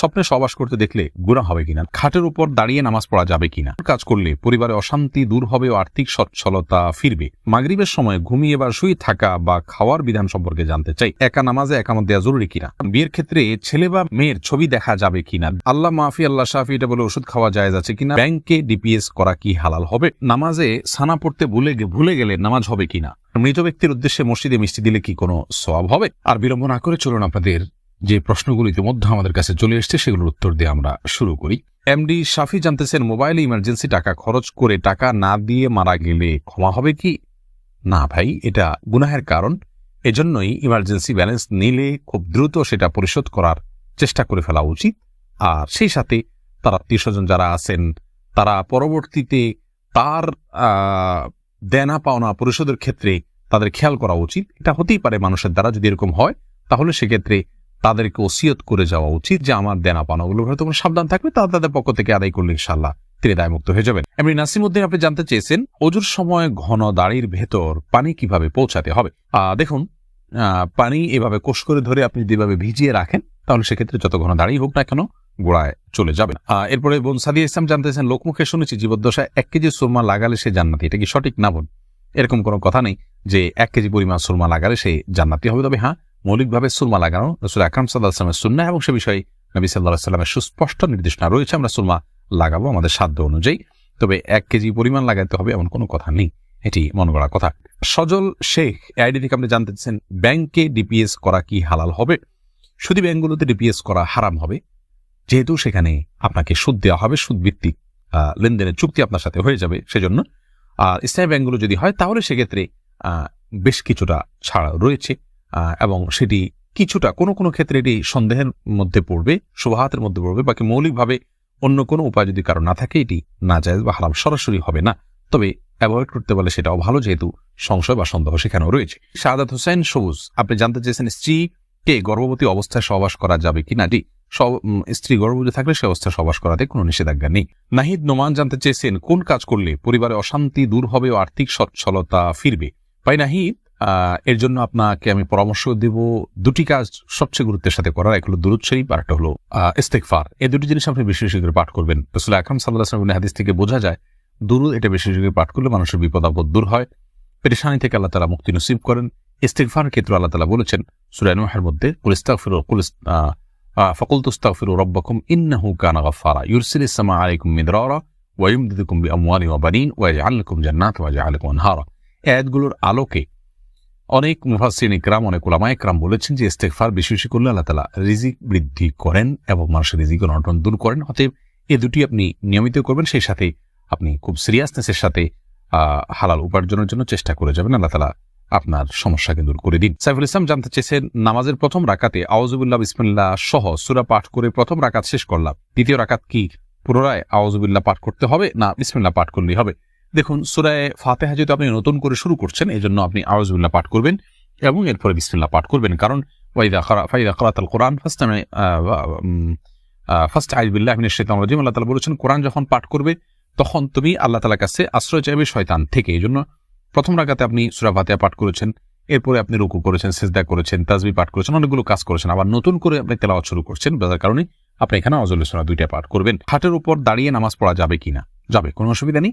স্বপ্নে সবাস করতে দেখলে গুণা হবে কিনা? খাটের উপর দাঁড়িয়ে নামাজ পড়া যাবে কিনা? কাজ করলে পরিবারে অশান্তি দূর হবে ও আর্থিক সচ্ছলতা ফিরবে। মাগরিবের সময় ঘুমিয়ে বা শুয়ে থাকা বা খাওয়ার বিধান সম্পর্কে জানতে চাই, একা নামাজে একামত দেওয়া জরুরি কিনা? বিয়ের ক্ষেত্রে ছেলে বা মেয়ের ছবি দেখা যাবে কিনা? আল্লাহ মাফি, আল্লাহ শাফি, এটা বলে ওষুধ খাওয়া যায় আছে কিনা? ব্যাংকে ডিপিএস করা কি হালাল হবে? নামাজে সানা পড়তে ভুলে ভুলে গেলে নামাজ হবে কিনা? মৃত ব্যক্তির উদ্দেশ্যে মসজিদে মিষ্টি দিলে কি কোনো সওয়াব হবে? আর বিলম্ব না করে চলুন আপনাদের যে প্রশ্নগুলো ইতিমধ্যে আমাদের কাছে চলে এসছে, সেগুলোর উত্তর দিয়ে আমরা শুরু করি। এমডি শাফি জানতেছেন, মোবাইলে ইমার্জেন্সি টাকা খরচ করে টাকা না দিয়ে মারা গেলে ক্ষমা হবে কি? না ভাই, এটা গুনাহের কারণ। এজন্যই ইমার্জেন্সি ব্যালেন্স নিলে খুব দ্রুত সেটা পরিশোধ করার চেষ্টা করে ফেলা উচিত। আর সেই সাথে তার আত্মীয় স্বজন যারা আছেন, তারা পরবর্তীতে তার দেনা পাওনা পরিশোধের ক্ষেত্রে তাদের খেয়াল করা উচিত। এটা হতেই পারে মানুষের দ্বারা যদি এরকম হয়, তাহলে সেক্ষেত্রে তাদেরকে ওসিয়ত করে যাওয়া উচিত যে আমার দেনা পাওনাগুলো হয়তো কোনো সাবধান থাকবে তারা তাদের পক্ষ থেকে আদায় করলে ইনশাল্লাহ তিনি দায়মুক্ত হয়ে যাবেন। এমনি নাসিমুদ্দিন আপনি জানতে চেয়েছেন অজুর সময় ঘন দাড়ির ভেতর পানি কীভাবে পৌঁছাতে হবে? দেখুন পানি এভাবে কোষ করে ধরে আপনি যেভাবে ভিজিয়ে রাখেন তাহলে সেক্ষেত্রে যত ঘন দাড়ি হোক না কেন গোড়ায় চলে যাবে। আহ, এরপরে বোন সাদিয়া ইসলাম জানতেছেন লোকমুখে শুনেছি জীবদ্দশায় এক কেজি সুরমা লাগালে সে জান্নাতি। এটা কি সঠিক না বোন? এরকম কোনো কথা নেই যে এক কেজি পরিমাণ সুরমা লাগালে সে জান্নাতি হবে। তবে হ্যাঁ মৌলিকভাবে সুরমা লাগানো রসুল আকরাম সাল্লাহ সুন্না এবং সে বিষয়ে নবী সাল্লাহ সাল্লামের সুস্পষ্ট নির্দেশনা রয়েছে। আমরা সুরমা লাগাবো আমাদের সাধ্য অনুযায়ী। তবে এক কেজি পরিমাণ লাগাতে হবে এমন কোনো কথা নেই। এটি মনে করার কথা। সজল শেখ আইডি থেকে আপনি জানতে চাচ্ছেন ব্যাংকে ডিপিএস করা কি হালাল হবে? শুধু ব্যাংকগুলোতে ডিপিএস করা হারাম হবে? যেহেতু সেখানে আপনাকে সুদ দেওয়া হবে সুদ ভিত্তিক আহ, লেনদেনের চুক্তি আপনার সাথে হয়ে যাবে সেজন্য। আর ইসলামী ব্যাংকগুলো যদি হয় তাহলে সেক্ষেত্রে বেশ কিছুটা ছাড় রয়েছে। এবং সেটি কিছুটা কোনো কোনো ক্ষেত্রে এটি সন্দেহের মধ্যে পড়বে, শুভাহাতের মধ্যে পড়বে বাকি মৌলিকভাবে অন্য কোনো উপায় যদি কারও না থাকে, এটি না যায় বা হারাম সরাসরি হবে না। তবে অ্যাভয়েড করতে পারলে সেটাও ভালো যেহেতু সংশয় বা সন্দেহ সেখানেও রয়েছে। শাহাদাত হোসেন, সবুজ, আপনি জানতে চেয়েছেন স্ত্রীকে গর্ভবতী অবস্থায় সহবাস করা যাবে কিনা জি, সব- স্ত্রী গর্ভবতী থাকলে সে অবস্থায় সহবাস করাতে কোনো নিষেধাজ্ঞা নেই। নাহিদ নোমান জানতে চেয়েছেন কোন কাজ করলে পরিবারে অশান্তি দূর হবে ও আর্থিক সচ্ছলতা ফিরবে? ভাই নাহিদ এর জন্য আপনাকে আমি পরামর্শ দেব দুটি কাজ সবচেয়ে গুরুত্বের সাথে করার। এক হলো দুরুদ শরীফ আর একটা হলো আহ, ইস্তেগফার। এই দুটি জিনিস আপনি বেশি বেশি করে পাঠ করবেন। রসুল আকরাম সাল্লাহ হাদিস থেকে বোঝা যায় দুরুদ এটা বেশি বেশি করে পাঠ করলে মানুষের বিপদ আপদ দূর হয়। পেরেশানি থেকে আল্লাহ তালা মুক্তি নসিব করেন। ইস্তেগফার ক্ষেত্রে আল্লাহ তালা বলেছেন সুরায় নূহের মধ্যে কুলিস্তাগফিরু কুলিস ফকুল তুস্তাগফিরু রব্বাকুম ইন্নাহু কানা গাফফারা। ইউরসিলিস সামা আলাইকুম মিদরারা ওয়া ইউমদিদুকুম বিআমওয়ালি ওয়া বানিন ওয়া ইয়াজআল লাকুম জান্নাত ওয়া ইয়াজআল আনহারা। আয়াতগুলোর আলোকে অনেক মুফাসসিরিন ইকরাম, অনেক উলামা ইকরাম বলেছেন যে ইস্তেগফার বেশি বেশি করলে আল্লাহ তাআলা রিজিক বৃদ্ধি করেন এবং মানুষের রিজিক অনটন দূর করেন। অতএব এ দুটি আপনি নিয়মিত করবেন, সেই সাথে আপনি খুব সিরিয়াসনেসের সাথে হালাল উপার্জনের জন্য চেষ্টা করে যাবেন। আল্লাহ তালা আপনার সমস্যাকে দূর করে দিন। সাইফুল ইসলাম জানতে চেয়েছেন, নামাজের প্রথম রাকাতে আওয়াজুবিল্লাহ বিসমিল্লাহ সহ সুরা পাঠ করে প্রথম রাকাত শেষ করলাম। দ্বিতীয় রাকাত কি পুনরায় আওয়াজুবিল্লাহ পাঠ করতে হবে না বিসমিল্লাহ পাঠ করলেই হবে? দেখুন, সুরায় ফাতেহা যেহেতু আপনি নতুন করে শুরু করছেন এই জন্য আপনি আওয়াজুবিল্লাহ পাঠ করবেন এবং এরপরে বিসমিল্লাহ পাঠ করবেন। কারণ ওয়াইদা খরা ফাইদা খরাত কোরআন ফার্স্ট ফার্স্ট আইবিল্লাহ মিনের শেতাম রাজিম। আল্লাহ তালা বলেছেন, কোরআন যখন পাঠ করবে, তখন তুমি আল্লাহ তালার কাছে আশ্রয় চাইবে শয়তান থেকে। এই জন্য প্রথম রাগাতে আপনি সুরা ফাতেহা পাঠ করেছেন, এরপরে আপনি রুকু করেছেন, সেজদা করেছেন তাজবি পাঠ করেছেন, অনেকগুলো কাজ করেছেন। আবার নতুন করে আপনি তেলাওয়াত শুরু করছেন, যার কারণে আপনি এখানে অজল সোনা দুইটা পাঠ করবেন। হাটের উপর দাঁড়িয়ে নামাজ পড়া যাবে কিনা? যাবে, কোনো অসুবিধা নেই।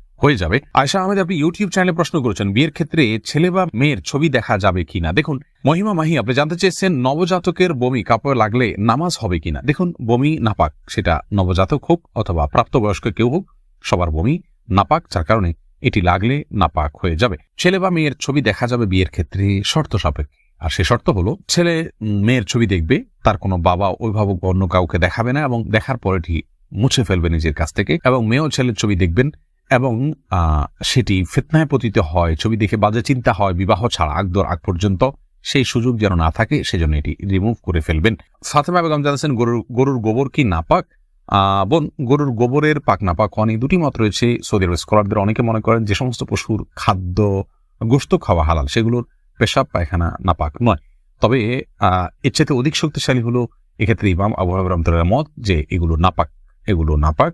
হয়ে যাবে। আয়সা আহমেদ, আপনি ইউটিউব চ্যানেলে প্রশ্ন করেছেন, বিয়ের ক্ষেত্রে ছেলে বা মেয়ের ছবি দেখা যাবে কিনা? দেখুন, মহিমা মাহি, আপনি জানতে চেয়েছেন নবজাতকের বমি, কাপড় লাগলে নামাজ হবে কিনা? দেখুন, বমি নাপাক, সেটা নবজাতক হোক অথবা প্রাপ্তবয়স্ক কেউ হোক, সবার বমি নাপাক, যার কারণে এটি লাগলে নাপাক হয়ে যাবে। ছেলে বা মেয়ের ছবি দেখা যাবে বিয়ের ক্ষেত্রে শর্ত সাপেক্ষে। আর সে শর্ত হলো, ছেলে মেয়ের ছবি দেখবে, তার কোনো বাবা, অভিভাবক অন্য কাউকে দেখাবে না এবং দেখার পরে এটি মুছে ফেলবে নিজের কাছ থেকে এবং মেয়েও ছেলের ছবি দেখবেন এবং সেটি ফিতনায় পতিত হয়, ছবি দেখে বাজে চিন্তা হয়, বিবাহ ছাড়া আগদর আগ পর্যন্ত সেই সুযোগ যেন না থাকে, সেজন্য এটি রিমুভ করে ফেলবেন। ফাতেমা বেগম জানাচ্ছেন, গরুর গরুর গোবর কি নাপাক? বোন, গরুর গোবরের পাক না পাক অনেক দুটি মত রয়েছে সৌদি আরবের স্কলারদের। অনেকে মনে করেন যে সমস্ত পশুর খাদ্য, গোস্ত খাওয়া হালাল, সেগুলোর পেশাব পায়খানা নাপাক নয়। তবে এর চাইতে অধিক শক্তিশালী হলো এক্ষেত্রে ইমাম আবু রহমতুল্লাহ মত যে এগুলো নাপাক এগুলো নাপাক।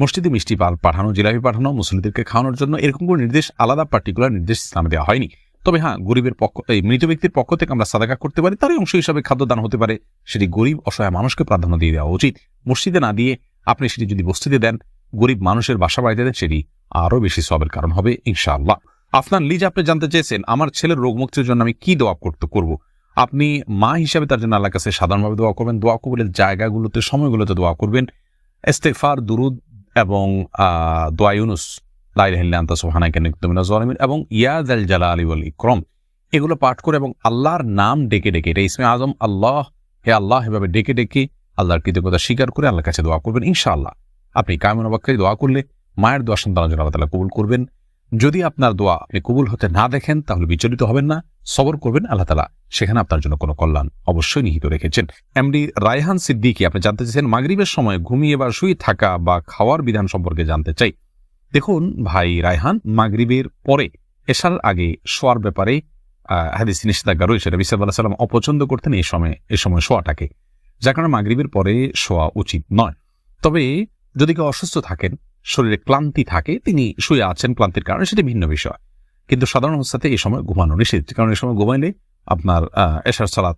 মসজিদে মিষ্টি পাল পাঠানো, জিলাপি পাঠানো মুসলিমদেরকে খাওয়ানোর জন্য এরকম কোনো নির্দেশ, আলাদা পার্টিকুলার নির্দেশ ইসলামে দেওয়া হয়নি। তবে হ্যাঁ গরিবের পক্ষ, এই মৃত ব্যক্তির পক্ষ থেকে আমরা সাদাকা করতে পারি, তারই অংশ হিসাবে খাদ্যদান হতে পারে। সেটি গরিব, অসহায় মানুষকে প্রাধান্য দিয়ে দেওয়া উচিত। মসজিদে না দিয়ে আপনি সেটি যদি বস্তিতে দেন, গরিব মানুষের বাসা বাড়িতে দেন, সেটি আরও বেশি সবের কারণ হবে, ইনশাআল্লাহ। আফনান, লিজ আপনি জানতে চেয়েছেন, আমার ছেলের রোগ মুক্তির জন্য আমি কি দোয়া করতে, করব? আপনি মা হিসাবে তার জন্য আল্লাহর কাছে সাধারণভাবে দোয়া করবেন, দোয়া কবুলের জায়গাগুলোতে, সময়গুলোতে দোয়া করবেন। এস্তেফার দুরুদ এবং আহ, দোয়া ইউনুস লাইলাহিল্লান্তা সোহানাকে এবং ইয়াদ আল জালা আলী আল ইক্রম এগুলো পাঠ করে এবং আল্লাহর নাম ডেকে ডেকে এটা ইসমে আজম আল্লাহ হে আল্লাহ এভাবে ডেকে ডেকে আল্লাহর কৃতজ্ঞতা স্বীকার করে আল্লাহর কাছে দোয়া করবেন ইনশাআল্লাহ। আপনি কায়মন অবাক্যে দোয়া করলে মায়ের দোয়া সন্তান আল্লাহ তালা কবুল করবেন। যদি আপনার দোয়া আপনি কবুল হতে না দেখেন, তাহলে বিচলিত হবেন না। সবর করবেন আল্লাহ তালা সেখানে আপনার জন্য কোনো কল্যাণ অবশ্যই নিহিত রেখেছেন। এমডি রায়হান সিদ্দিকি, আপনি জানতে চাইছেন মাগরিবের সময় ঘুমিয়ে বা শুয়ে থাকা বা খাওয়ার বিধান সম্পর্কে জানতে চাই। দেখুন ভাই রায়হান, মাগরিবের পরে এসার আগে শোয়ার ব্যাপারে হাদিস নিষেধাজ্ঞা রয়েছে। সাল্লাল্লাহু আলাইহি সাল্লাম অপছন্দ করতেন এই সময় এই সময় শোয়াটাকে। যার কারণে মাগরিবের পরে শোয়া উচিত নয়। তবে যদি কেউ অসুস্থ থাকেন শরীরে ক্লান্তি থাকে, তিনি শুয়ে আছেন ক্লান্তির কারণে, সেটি ভিন্ন বিষয়। কিন্তু সাধারণ অবস্থাতে এই সময় ঘুমানো নিষেধ, কারণ এই সময় ঘুমাইলে আপনার এশার সালাত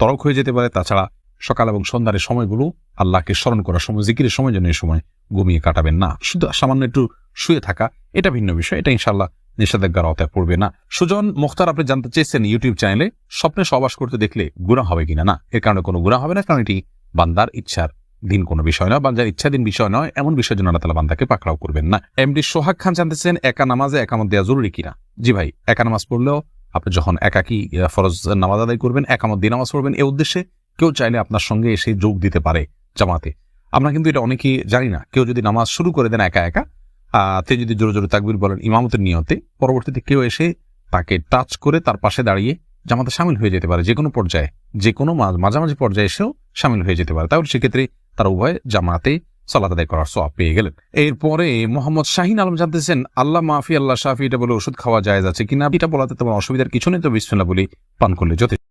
তরক হয়ে যেতে পারে। তাছাড়া সকাল এবং সন্ধ্যার সময়গুলো আল্লাহকে স্মরণ করার সময়, জিকিরের সময় জন্য এই সময় ঘুমিয়ে কাটাবেন না। শুধু সামান্য একটু শুয়ে থাকা, এটা ভিন্ন বিষয়, এটা ইনশাল্লাহ নিষেধাজ্ঞার আওতায় পড়বে না। সুজন মুখতার, আপনি জানতে চেয়েছেন ইউটিউব চ্যানেলে, স্বপ্নে সবাস করতে দেখলে গুণা হবে কিনা? না, এর কারণে কোনো গুণা হবে না, কারণ এটি বান্দার ইচ্ছার দিন কোনো বিষয় নয় বান্দার ইচ্ছাধীন বিষয় নয়, এমন বিষয়ের জন্য আল্লাহ তালা বান্দাকে পাকড়াও করবেন না। এমডি সোহাগ খান জানতেছেন একা নামাজে একামত দেওয়া জরুরি কিনা? জি ভাই, একা নামাজ পড়লেও আপনি যখন একাকি ফরজ নামাজ আদায় করবেন, একামত দিয়ে নামাজ পড়বেন, এ উদ্দেশ্যে কেউ চাইলে আপনার সঙ্গে এসে যোগ দিতে পারে জামাতে। আমরা কিন্তু এটা অনেকেই জানি না। কেউ যদি নামাজ শুরু করে দেন একা একা তে যদি জোরে জোরে তাকবির বলেন ইমামতের নিয়তে, পরবর্তীতে কেউ এসে তাকে টাচ করে তার পাশে দাঁড়িয়ে জামাতে সামিল হয়ে যেতে পারে। যে কোনো পর্যায়ে যে কোনো মাঝামাঝি পর্যায়ে এসেও সামিল হয়ে যেতে পারে। তাহলে সেক্ষেত্রে তারা উভয় জামাতে সালাত আদায় করার সব পেয়ে গেলেন। এরপরে মোহাম্মদ শাহিন আলম জানতেছেন, আল্লাহ মাফি, আল্লাহ শাফি, এটা বলে ওষুধ খাওয়া যায় আছে কিনা? এটা বলাতে তোমার অসুবিধার কিছু নেই তো বিশ্বনা বলি পান করলে যথেষ্ট।